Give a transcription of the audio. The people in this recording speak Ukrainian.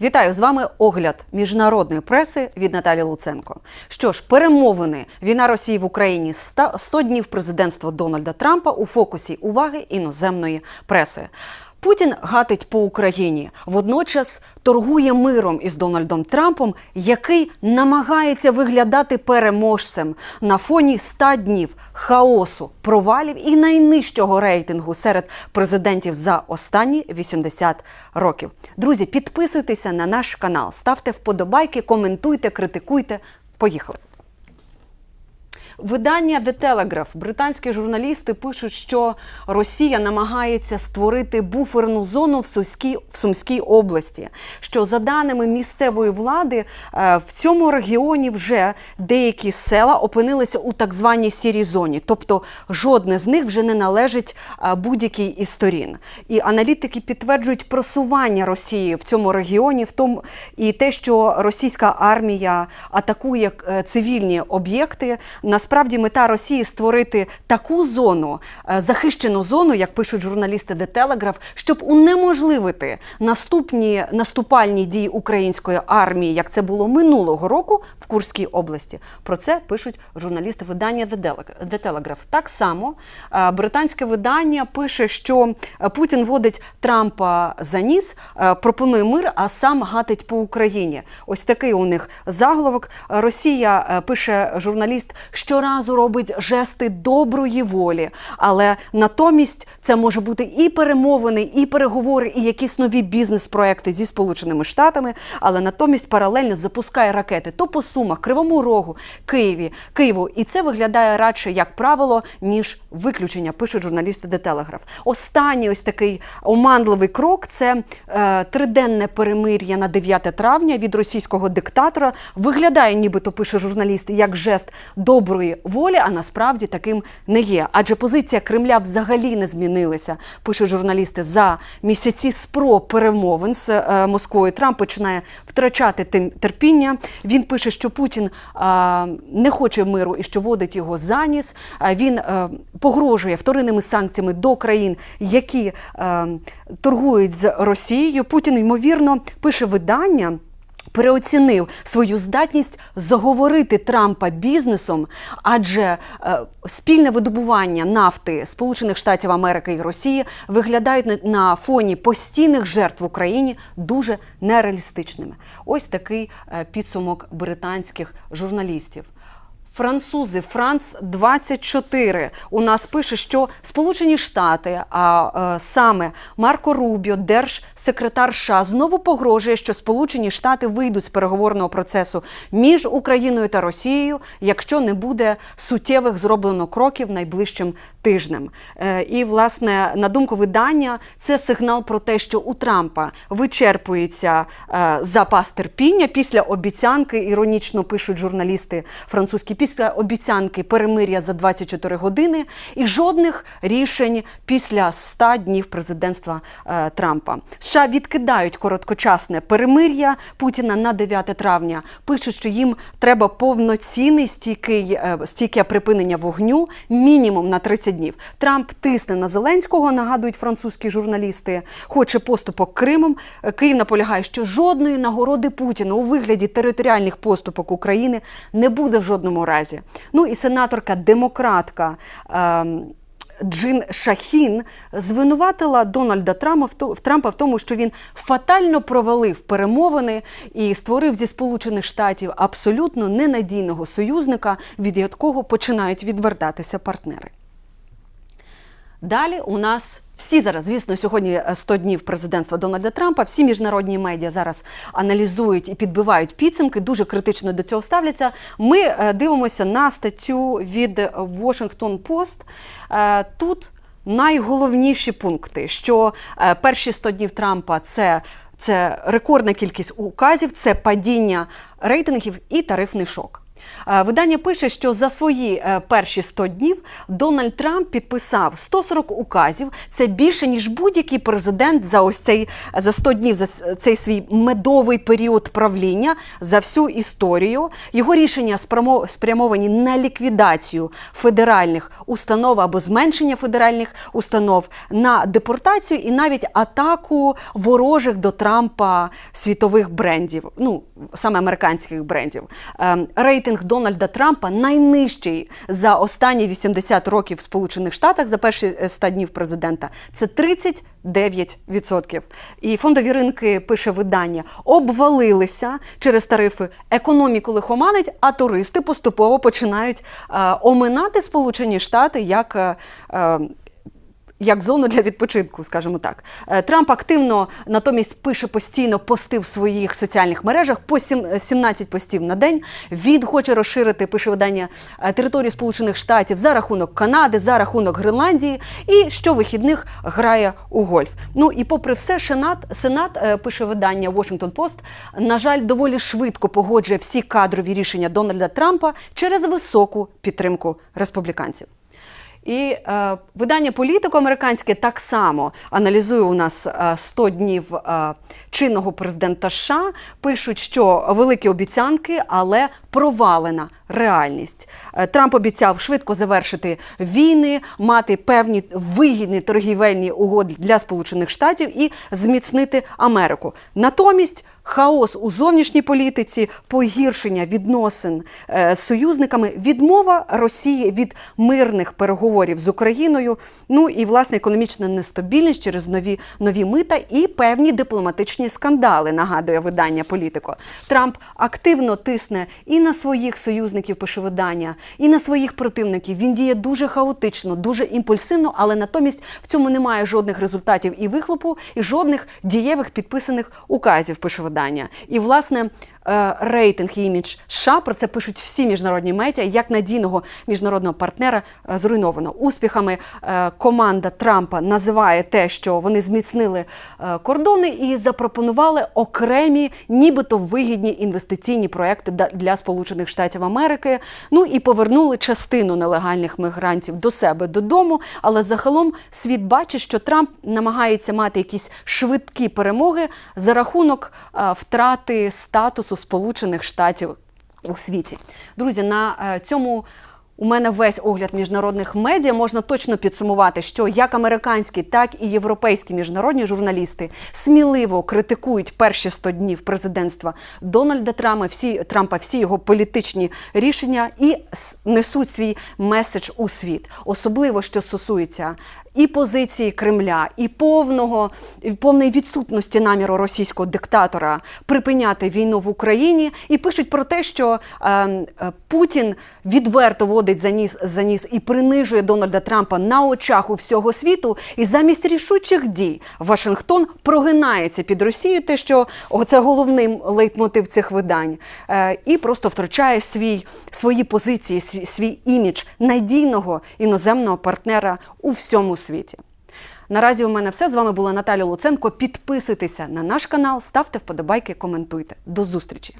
Вітаю з вами огляд міжнародної преси від Наталі Луценко. Що ж, перемовини війна Росії в Україні 100 100 днів президентства Дональда Трампа у фокусі уваги іноземної преси. Путін гатить по Україні, водночас торгує миром із Дональдом Трампом, який намагається виглядати переможцем на фоні 100 днів хаосу, провалів і найнижчого рейтингу серед президентів за останні 80 років. Друзі, підписуйтеся на наш канал, ставте вподобайки, коментуйте, критикуйте. Поїхали. Видання The Telegraph, британські журналісти пишуть, що Росія намагається створити буферну зону в Сумській, в Сумській області. Що за даними місцевої влади, е, в цьому регіоні вже деякі села опинилися у так званій сірій зоні, тобто жодне з них вже не належить е, будь-якій із сторін. І аналітики підтверджують просування Росії в цьому регіоні, в тому і те, що російська армія атакує е, цивільні об'єкти. Насправді мета Росії створити таку зону, е, захищену зону, як пишуть журналісти The Telegraph, щоб унеможливити наступні наступальні дії української армії, як це було минулого року в Курській області. Про це пишуть журналісти видання The Telegraph. Так само е, британське видання пише, що е, Путін водить Трампа за ніс, пропонує мир, а сам гатить по Україні. Ось такий у них заголовок. Росія пише журналіст, щоразу робить жести доброї волі, але натомість це може бути і перемовини, і переговори, і якісь нові бізнес-проекти зі Сполученими Штатами, але натомість паралельно запускає ракети то по Сумах, Кривому Рогу, Києві, Києву. І це виглядає радше як правило, ніж виключення, пишуть журналісти The Telegraph. Останній ось такий оманливий крок це е, триденне перемир'я на 9 травня від російського диктатора. Виглядає, нібито пише журналіст, як жест доброї волі, а насправді таким не є. Адже позиція Кремля взагалі не змінилася, пишуть журналісти за місяці спроб перемовин з е, Москвою. Трамп починає втрачати тим терпіння. Він пише, що Путін не хоче миру і що водить його за ніс. А Він е, погрожує вторинними санкціями до країн, які е, торгують з Росією. Путін ймовірно пише видання. Переоцінив свою здатність заговорити Трампа бізнесом, адже е, спільне видобування нафти Сполучених Штатів Америки і Росії виглядають на, фоні постійних жертв в Україні дуже нереалістичними. Ось такий е, підсумок британських журналістів. Французи Франц 24 у нас пише, що Сполучені Штати, а е, саме Марко Рубіо, держсекретар США, знову погрожує, що Сполучені Штати вийдуть з переговорного процесу між Україною та Росією, якщо не буде суттєвих зроблено кроків найближчим тижнем. Е, і, власне, на думку видання, це сигнал про те, що у Трампа вичерпується е, запас терпіння після обіцянки, іронічно пишуть журналісти французькі, після обіцянки перемир'я за 24 години і жодних рішень після 100 днів президентства е, Трампа. США відкидають короткочасне перемир'я Путіна на 9 травня. Пишуть, що їм треба повноцінний стійкий, е, стійке припинення вогню мінімум на 30 днів. Трамп тисне на Зеленського, нагадують французькі журналісти. Хоче поступок Кримом. Е, Київ наполягає, що жодної нагороди Путіна у вигляді територіальних поступок України не буде в жодному разі. Ну і сенаторка демократка. ем, Джин Шахін звинуватила Дональда Трампа в тому, що він фатально провалив перемовини і створив зі Сполучених Штатів абсолютно ненадійного союзника, від якого починають відвертатися партнери. Далі у нас всі зараз, звісно, сьогодні е, 100 днів президентства Дональда Трампа. Всі міжнародні медіа зараз аналізують і підбивають підсумки, дуже критично до цього ставляться. Ми е, дивимося на статтю від Washington Post. Е, Тут найголовніші пункти, що е, перші 100 днів Трампа це. Це рекордна кількість указів, це падіння рейтингів і тарифний шок. Е, Видання пише, що за свої е, перші 100 днів Дональд Трамп підписав 140 указів. Це більше ніж будь-який президент за ось цей за 100 днів за цей свій медовий період правління за всю історію. Його рішення спрямовані на ліквідацію федеральних установ або зменшення федеральних установ на депортацію і навіть атаку ворожих до Трампа світових брендів, ну саме американських брендів. Ем, Рейтинг Дональда Трампа найнижчий за останні 80 років в Сполучених Штатах за перші е, 100 днів президента. Це 39%. І фондові ринки пише видання обвалилися через тарифи. Економіку лихоманить, а туристи поступово починають е, оминати Сполучені Штати як. е, е, як зону для відпочинку, скажімо так. Е, Трамп активно натомість пише постійно пости в своїх соціальних мережах по сім- 17 постів на день. Він хоче розширити, пише видання е, територію Сполучених Штатів за рахунок Канади, за рахунок Гренландії і щовихідних грає у гольф. Ну і попри все, Сенат, Сенат е, пише видання Washington Post, на жаль, доволі швидко погоджує всі кадрові рішення Дональда Трампа через високу підтримку республіканців. І е, видання політико американське так само аналізує у нас е, 100 днів е, чинного президента США. Пишуть, що великі обіцянки, але провалена реальність. Е, Трамп обіцяв швидко завершити війни, мати певні вигідні торгівельні угоди для Сполучених Штатів і зміцнити Америку. Натомість хаос у зовнішній політиці, погіршення відносин е, з союзниками, відмова Росії від мирних переговорів з Україною. Ну і власне економічна нестабільність через нові нові мита і певні дипломатичні скандали. Нагадує видання політико. Трамп активно тисне і на своїх союзників, пише видання, і на своїх противників. Він діє дуже хаотично, дуже імпульсивно, але натомість в цьому немає жодних результатів і вихлопу, і жодних дієвих підписаних указів. Пише видання. І власне. Е, Рейтинг і імідж США про це пишуть всі міжнародні медіа, як надійного міжнародного партнера е, зруйновано успіхами. е, Команда Трампа називає те, що вони зміцнили кордони і запропонували окремі, нібито вигідні інвестиційні проекти для Сполучених Штатів Америки. Ну і повернули частину нелегальних мігрантів до себе додому. Але загалом світ бачить, що Трамп намагається мати якісь швидкі перемоги за рахунок втрати статусу Сполучених Штатів у світі. Друзі, на е, цьому. У мене весь огляд міжнародних медіа можна точно підсумувати, що як американські, так і європейські міжнародні журналісти сміливо критикують перші 100 днів президентства Дональда Трампа, всі Трампа, всі його політичні рішення і несуть свій меседж у світ, особливо що стосується і позиції Кремля, і повного повної відсутності наміру російського диктатора припиняти війну в Україні, і пишуть про те, що е, е, Путін відверто водить за ніс за ніс і принижує Дональда Трампа на очах у всього світу. І замість рішучих дій Вашингтон прогинається під Росію, те, що це головний лейтмотив цих видань, е, і просто втрачає свій свої позиції, свій, свій імідж надійного іноземного партнера у всьому світі. Наразі у мене все. З вами була Наталя Луценко. Підписуйтеся на наш канал, ставте вподобайки, коментуйте. До зустрічі!